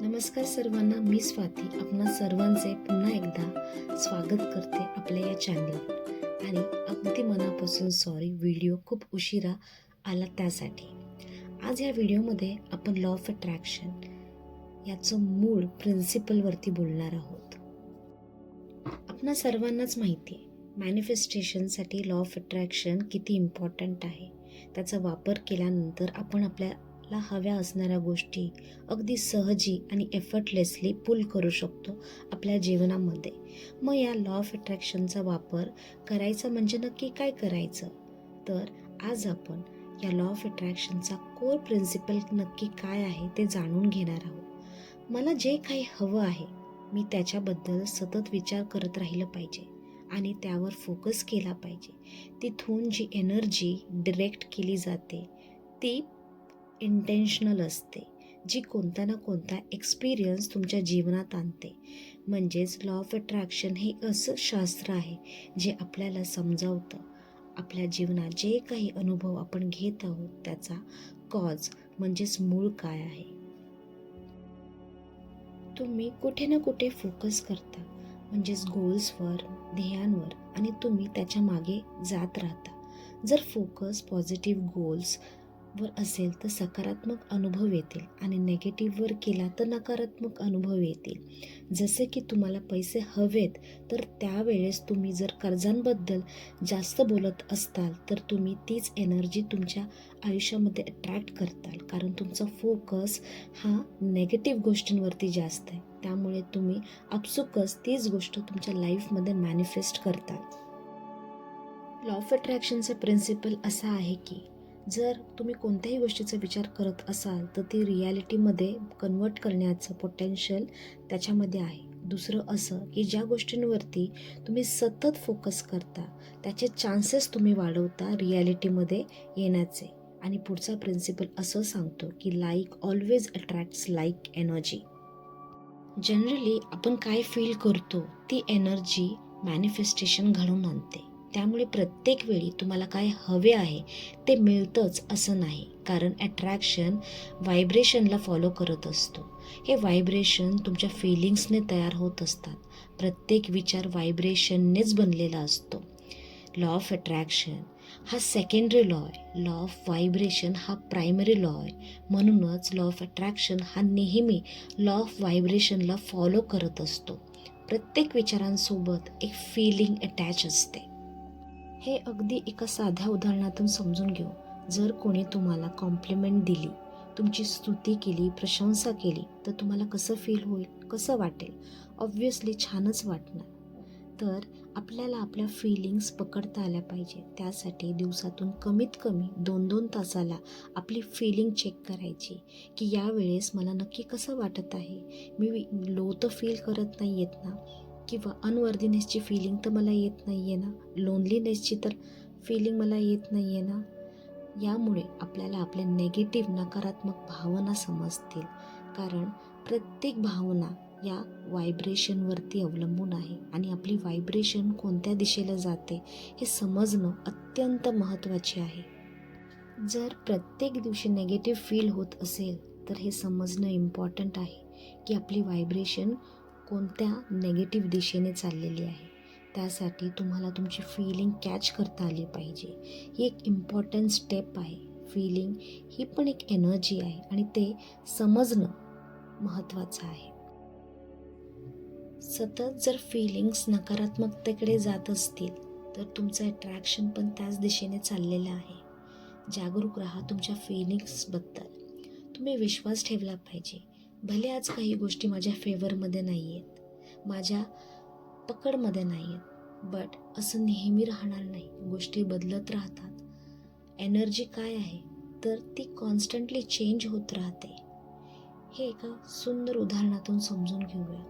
नमस्कार सर्वांना मी स्वाती. आपणा सर्वांचे पुन्हा एकदा स्वागत करते आपल्या या चॅनलवर आणि अगदी मनापासून सॉरी व्हिडिओ खूप उशिरा आला त्यासाठी. आज या व्हिडिओमध्ये आपण लॉ ऑफ अट्रॅक्शन याचं मूळ प्रिन्सिपलवरती बोलणार आहोत. आपणा सर्वांनाच माहिती आहे मॅनिफेस्टेशनसाठी लॉ ऑफ अट्रॅक्शन किती इम्पॉर्टंट आहे. त्याचा वापर केल्यानंतर आपण आपल्या आपल्याला हव्या असणाऱ्या गोष्टी अगदी सहजी आणि एफर्टलेसली पुल करू शकतो आपल्या जीवनामध्ये. मग या लॉ ऑफ अट्रॅक्शनचा वापर करायचा म्हणजे नक्की काय करायचं? तर आज आपण या लॉ ऑफ अट्रॅक्शनचा कोर प्रिन्सिपल नक्की काय आहे ते जाणून घेणार आहोत. मला जे काही हवं आहे मी त्याच्याबद्दल सतत विचार करत राहिलं पाहिजे आणि त्यावर फोकस केला पाहिजे. तिथून जी एनर्जी डिरेक्ट केली जाते ती इंटेन्शनल असते जी कोणता ना कोणता एक्सपिरियन्स तुमच्या जीवनात आणते. म्हणजेच लॉ ऑफ अट्रॅक्शन हे असं शास्त्र आहे जे आपल्याला समजावतं. आपल्या जीवनात जे काही अनुभव आपण घेत आहोत त्याचा कॉज म्हणजेच मूळ काय आहे? तुम्ही कुठे ना कुठे फोकस करता. म्हणजेच गोल्सवर ध्येयांवर आणि तुम्ही त्याच्यामागे जात राहता. जर फोकस पॉझिटिव्ह गोल्स वर असेल तर सकारात्मक अनुभव येतील आणि नेगेटिव्हवर केला तर नकारात्मक अनुभव येतील. जसे की तुम्हाला पैसे हवेत तर त्यावेळेस तुम्ही जर कर्जांबद्दल जास्त बोलत असताल तर तुम्ही तीच एनर्जी तुमच्या आयुष्यामध्ये अट्रॅक्ट करताल. कारण तुमचा फोकस हा नेगेटिव्ह गोष्टींवरती जास्त आहे. त्यामुळे तुम्ही आपसुकच तीच गोष्ट तुमच्या लाईफमध्ये मॅनिफेस्ट करताल. लॉ ऑफ अट्रॅक्शनचं प्रिन्सिपल असा आहे की जर तुम्ही कोणत्याही गोष्टीचा विचार करत असाल तर ती रियालिटीमध्ये कन्वर्ट करण्याचं पोटेन्शियल त्याच्यामध्ये आहे. दुसरं असं की ज्या गोष्टींवरती तुम्ही सतत फोकस करता त्याचे चान्सेस तुम्ही वाढवता रियालिटीमध्ये येण्याचे. आणि पुढचा प्रिन्सिपल असं सांगतो की like always attracts like energy. Generally आपण काय फील करतो ती एनर्जी मॅनिफेस्टेशन घडवून आणते. त्यामुळे प्रत्येक वेळी तुम्हाला काय हवे आहे ते मिळतंच असं नाही. कारण ॲट्रॅक्शन व्हायब्रेशनला फॉलो करत असतो. हे व्हायब्रेशन तुमच्या फिलिंग्सने तयार होत असतात. प्रत्येक विचार व्हायब्रेशननेच बनलेला असतो. लॉ ऑफ अट्रॅक्शन हा सेकंडरी लॉ आहे. लॉ ऑफ व्हायब्रेशन हा प्रायमरी लॉ आहे. म्हणूनच लॉ ऑफ अट्रॅक्शन हा नेहमी लॉ ऑफ व्हायब्रेशनला फॉलो करत असतो. प्रत्येक विचारांसोबत एक फिलिंग अटॅच असते. हे अगदी एका साध्या उदाहरणातून समजून घेऊ. जर कोणी तुम्हाला कॉम्प्लिमेंट दिली तुमची स्तुती केली प्रशंसा केली तर तुम्हाला कसं फील होईल कसं वाटेल? ऑब्व्हियसली छानच वाटणार. तर आपल्याला आपल्या फिलिंग्स पकडता आल्या पाहिजे. त्यासाठी दिवसातून कमीत कमी दोन दोन तासाला आपली फिलिंग चेक करायची की यावेळेस मला नक्की कसं वाटत आहे? मी लो तर फील करत नाही येत ना? किंवा अनवर्दीनेसची फिलिंग तर मला येत नाही आहे ना लोनलीनेसची तर फिलिंग मला येत नाही आहे ना. यामुळे आपल्याला आपल्या नेगेटिव्ह नकारात्मक भावना समजतील. कारण प्रत्येक भावना या व्हायब्रेशनवरती अवलंबून आहे आणि आपली व्हायब्रेशन कोणत्या दिशेला जाते हे समजणं अत्यंत महत्त्वाचे आहे. जर प्रत्येक दिवशी नेगेटिव्ह फील होत असेल तर हे समजणं इम्पॉर्टंट आहे की आपली व्हायब्रेशन कोणत्या नेगेटिव्ह दिशेने चाललेली आहे? त्यासाठी तुम्हाला तुमची फिलिंग कॅच करता आली पाहिजे. ही एक इम्पॉर्टंट स्टेप आहे. फिलिंग ही पण एक एनर्जी आहे आणि ते समजणं महत्त्वाचं आहे. सतत जर फिलिंग्स नकारात्मकतेकडे जात असतील तर तुमचं अट्रॅक्शन पण त्याच दिशेने चाललेलं आहे. जागरूक राहा तुमच्या फिलिंग्सबद्दल तुम्ही विश्वास ठेवला पाहिजे. भले आज काही गोष्टी माझ्या फेवरमध्ये नाही आहेत माझ्या पकडमध्ये नाही आहेत बट असं नेहमी राहणार नाही. गोष्टी बदलत राहतात. एनर्जी काय आहे? तर ती कॉन्स्टंटली चेंज होत राहते. हे एका सुंदर उदाहरणातून समजून घेऊया.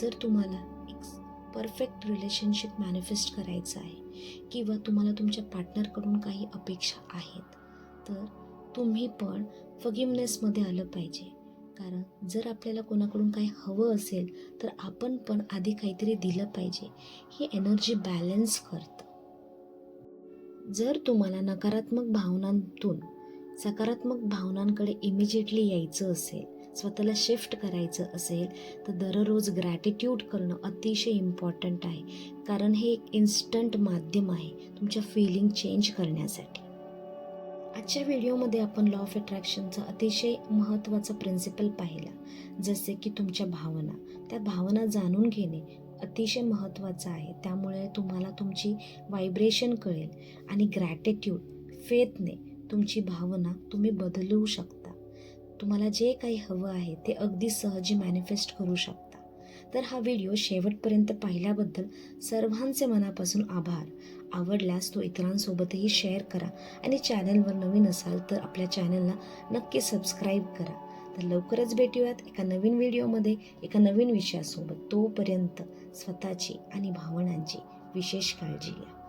जर तुम्हाला एक परफेक्ट रिलेशनशिप मॅनिफेस्ट करायचं आहे किंवा तुम्हाला तुमच्या पार्टनरकडून काही अपेक्षा आहेत तर तुम्ही पण फगिमनेसमध्ये आलं पाहिजे. कारण जर आपल्याला कोणाकडून काही हवं असेल तर आपण पण आधी काहीतरी दिलं पाहिजे. ही एनर्जी बॅलन्स करतं. जर तुम्हाला नकारात्मक भावनांतून सकारात्मक भावनांकडे इमिजिएटली यायचं असेल स्वतःला शिफ्ट करायचं असेल तर दररोज ग्रॅटिट्यूड करणं अतिशय इम्पॉर्टंट आहे. कारण हे एक इन्स्टंट माध्यम आहे तुमच्या फिलिंग चेंज करण्यासाठी. आजच्या व्हिडिओमध्ये आपण लॉ ऑफ अट्रॅक्शनचा अतिशय महत्त्वाचा प्रिन्सिपल पाहिला. जसे की तुमच्या भावना. त्या भावना जाणून घेणे अतिशय महत्त्वाचं आहे. त्यामुळे तुम्हाला तुमची व्हायब्रेशन कळेल आणि ग्रॅटिट्यूड फेथने तुमची भावना तुम्ही बदलवू शकता. तुम्हाला जे काही हवं आहे ते अगदी सहजी मॅनिफेस्ट करू शकता. तर हा व्हिडिओ शेवटपर्यंत पाहिल्याबद्दल सर्वांचे मनापासून आभार. आवडल्यास तो इतरांसोबतही शेअर करा. आणि चॅनलवर नवीन असाल तर आपल्या चॅनलला नक्की सबस्क्राईब करा. तर लवकरच भेटूयात एका नवीन व्हिडिओमध्ये एका नवीन विषयासोबत. तोपर्यंत स्वतःची आणि भावनांची विशेष काळजी घ्या.